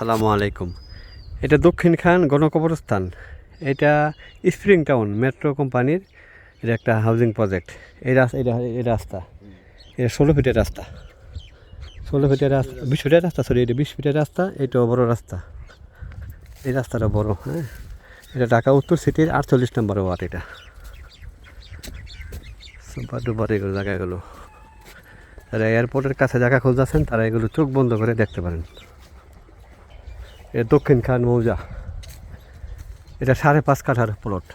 আসসালামু আলাইকুম। এটা দক্ষিণ খান গণকবরস্থান। এটা স্প্রিং টাউন মেট্রো কোম্পানির এটা একটা হাউজিং প্রজেক্ট এই রাস্তা এটা এই রাস্তা। এটা ষোলো ফিটের রাস্তা। ষোলো ফিটের রাস্তা, বিশ ফিটের রাস্তা সরি এটা বিশ ফিটের রাস্তা, এটাও বড় রাস্তা। এই রাস্তাটা বড় হ্যাঁ? এটা ঢাকা উত্তর সিটির আটচল্লিশ নম্বর ওয়ার্ড এটা। সুপার ডুপার এগুলো জায়গাগুলো। যারা এয়ারপোর্টের কাছে জায়গা খুঁজতেছেন, তারা এগুলো চোখ বন্ধ করে দেখতে পারেন। এটা দক্ষিণ খান মৌজা। এটা সাড়ে পাঁচ কাঠার প্লট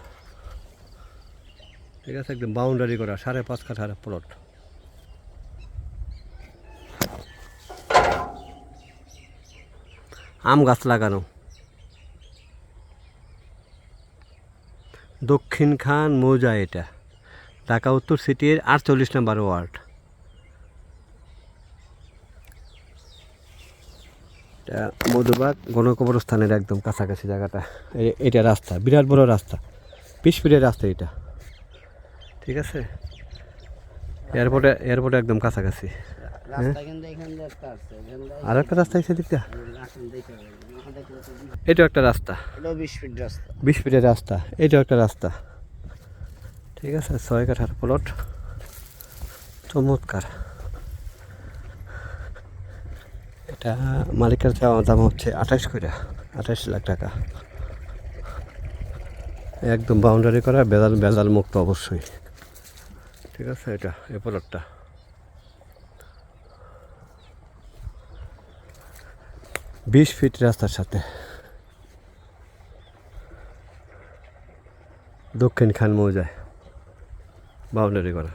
ঠিক আছে, একদম বাউন্ডারি করা সাড়ে পাঁচ কাঠার প্লট আম গাছ লাগানো। দক্ষিণ খান মৌজা এটা। ঢাকা উত্তর সিটির আটচল্লিশ নম্বর ওয়ার্ড। এটা মধুবাগ গণকবরস্থানের একদম কাছাকাছি জায়গাটা। এটা রাস্তা বিরাট বড় রাস্তা। ফিটের রাস্তা এটা। ঠিক আছে? এয়ারপোর্টে এয়ারপোর্টে একদম কাছাকাছি। দিয়ে আর একটা রাস্তা এসে দিকটা। এটাও একটা রাস্তা। বিশ ফিটের রাস্তা এটাও একটা রাস্তা। ঠিক আছে ছয় কাঠার প্লট। চমৎকার। এটা মালিকের চাওয়া দাম হচ্ছে আঠাশ করে আঠাশ লাখ টাকা। একদম বাউন্ডারি করা বেদাল বেদাল মুক্ত অবশ্যই। ঠিক আছে, এটা প্লটটা বিশ ফিট রাস্তার সাথে। দক্ষিণ খান মৌজায়। বাউন্ডারি করা।